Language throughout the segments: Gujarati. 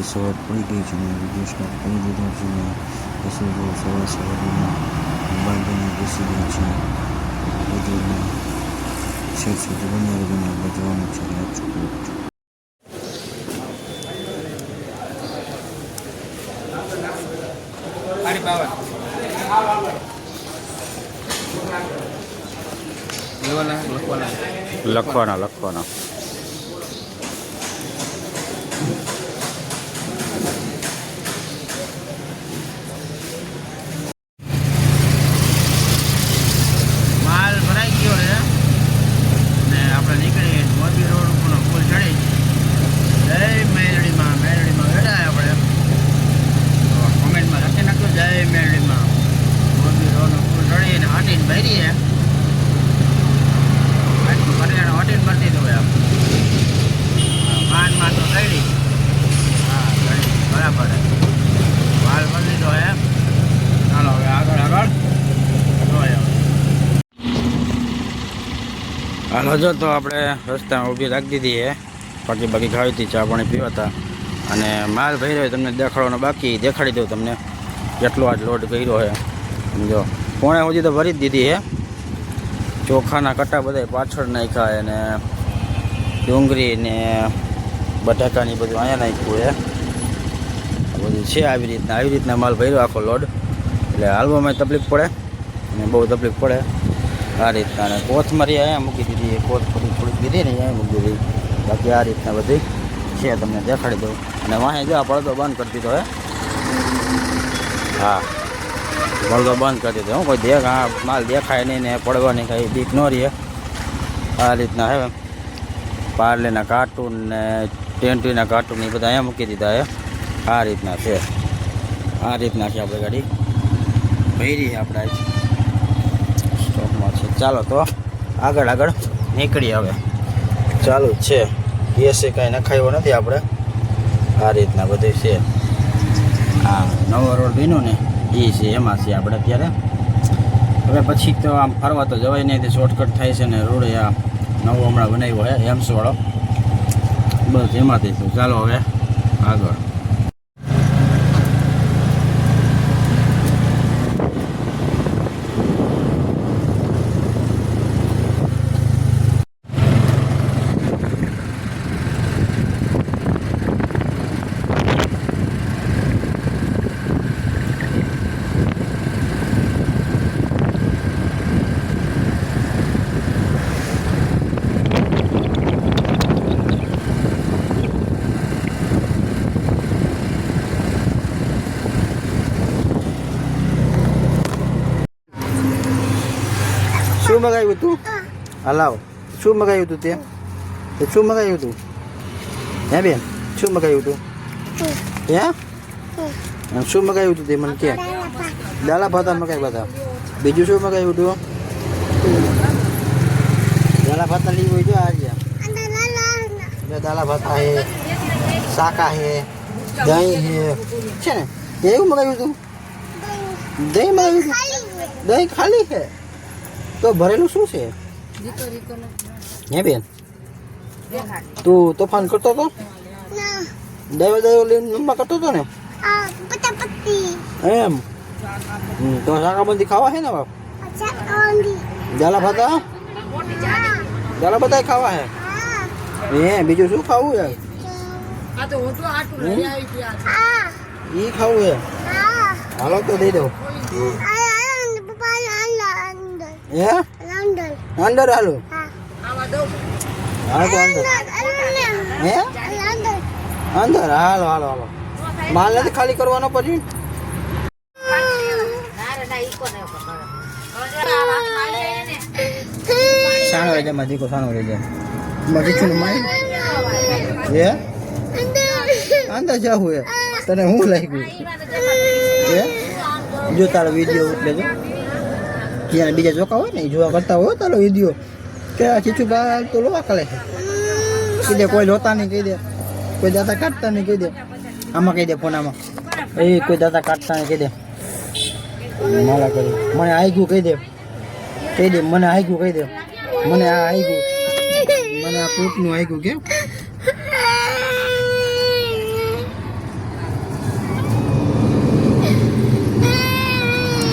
કે સવાર પડી ગઈ છે ને વીડિયો સ્ટાર્ટ કરી દીધો છે ને પછી જો સવાર સવારમાં બાંધીને બેસી ગઈ છે બધું છેક સુધી બનાવી દઈને આપણે જવાનું છે બાવન લેવાના લખવાના લખવાના લખવાના માલ ભરાઈ ગયો છે ને આપણે નીકળી મોરબી રોડ ઉપરનો પુલ ચડી જય મેલડીમાં મેલડીમાં બેઠા આપણે તો કોમેન્ટમાં લખી નાખજો જય મેલડીમાં મોરબી રોડનો પુલ ચડીને હાટીને ભરીએ આટલું ભરીને હાટીને ભરી દીધું એમ માનમાં તો ચડી હા ચડી બરાબર માલ ભરી દીધો એમ ચાલો હવે આગળ આગળ જોઈએ હવે. હાલો જો તો આપણે રસ્તામાં ઊભી રાખી દીધી છે. બાકી બાકી ખાવી હતી ચા પાણી પીવાતા. અને માલ ભર્યો હોય તમને દેખાડવાનો બાકી. દેખાડી દઉં તમને કેટલો આજ લોડ કર્યો છે. સમજો પોણે સુધી તો ભરી જ દીધી છે. ચોખાના કટ્ટા બધા પાછળ નાખ્યા અને ડુંગળી ને બટાકાની બધું અહીંયા નાખ્યું છે. બધું છે આવી રીતના. આવી રીતના માલ ભર્યો આખો લોડ એટલે હાલવામાં તકલીફ પડે. અને બહુ તકલીફ પડે. આ રીતના કોથમરી અહીંયા મૂકી દીધી કોથમરી થોડી થોડીક દીધી ને અહીંયા મૂકી દીધી. બાકી આ રીતના બધી છે, તમને દેખાડી દઉં. અને વાંહે જો પડદો બંધ કરી દીધો હે. હા પડદો બંધ કરી દીધો હું. કોઈ દેખ, આ માલ દેખાય નહીં ને પડવાની કાંઈ બીક ન રહીએ આ રીતના હે. પાર્લેના કાર્ટૂન ને ટેન્ટીના કાર્ટૂન એ બધા અહીંયા મૂકી દીધા હે. આ રીતના છે. આ રીતના છે આપણે ગાડી. ભરી આપણે ચાલો તો આગળ આગળ નીકળી હવે. ચાલુ છે. ગેસે કાંઈ નખાયો નથી આપણે. આ રીતના બધું છે. હા નવો રોડ બીનું ને એ છે, એમાં છે આપણે અત્યારે. હવે પછી તો આમ ફરવા તો જવાય નહીં, તે શોર્ટકટ થાય છે ને રોડ આ નવો હમણાં બનાવ્યો છે એમ્સવાળો બસ એમાંથી તો ચાલો હવે આગળ. શું મગાવ્યું તું હલાવ શું મગાવ્યું તું તે? તે શું મગાવ્યું હતું? હે બેન શું મગાવ્યું તું હે? શું? મગાવ્યું તું તે મને કે? દાલા ભાતા. મગાવ્યા હતા. બીજું શું મગાવ્યું હતું? દાલા ભાતા લીધું હોય જો આ રહ્યા. દાલા ભાતા હે શાકા હે દહીં હે. છે ને? એવું મગાવ્યું તું દહીં. મગાવ્યું તું દહીં ખાલી છે? તો ભરેલું શું છે? હે બેન? તું તોફાન કરતો હતો? દયો દયો લઈને કરતો હતો ને? એમ? તો શાકાબંધી ખાવા છે ને બાપ? દાલા ભાતા દાલા ભાતા ખાવા હે? હે, બીજું શું ખાવું છે ઈ ખાવું છે હાલો, તો દઈ દઉં. હે? અંદર હાલો. હાલો તો અંદર. હે? અંદર. હાલો હાલો હાલો. માલ નથી ખાલી કરવાનો પછી? સાણો રહી જાય મારી દીકો સાણો રહી જાય. મારી માઈ હે? અંદર જાવું હે. તને હું લાગ્યું? હે જો તારો વીડિયો ઉતરે છે. જેને બીજા ચોખા હોય ને જોવા કરતા હોય તાલો વીડિયો. કે આ ચીચુભા તો લોવા કરે છે. કહી દે કોઈ લોતા નહીં, કહી દે. કોઈ દાતા કાઢતા નહીં, કહી દે. આમાં કહી દે ફોનામાં. એ કોઈ દાતા કાઢતા નહીં, કહી દે. મારા કરી. મને આવી ગયું કહી દે. કહી દે, મને આવી ગયું કહી દે. મને આ આવી ગયું મને આ કોટનું આવી ગયું કેમ?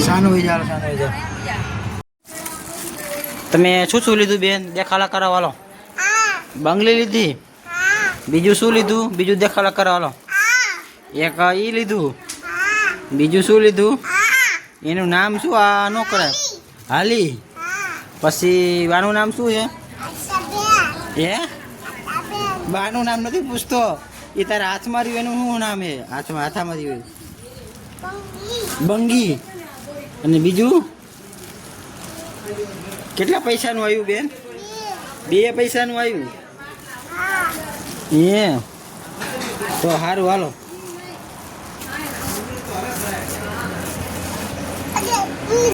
સાનું વિચાર સાનું વિચાર તમે શું શું લીધું બેન? દેખાડા કરાવવાલો બંગલી લીધી. બીજું શું લીધું? બીજું દેખાડા કરાવવાલો એક એ લીધું. બીજું શું લીધું? એનું નામ શું? આ નો હાલી. પછી આનું નામ શું છે? એ બાનું નામ નથી પૂછતો. એ તારા હાથમાં રહ્યું, એનું શું નામ છે? હાથમાં, હાથામાં રહ્યું બંગી. અને બીજું? કેટલા પૈસાનું આવ્યું બેન? બે પૈસાનું આવ્યું? એ તો સારું હાલો.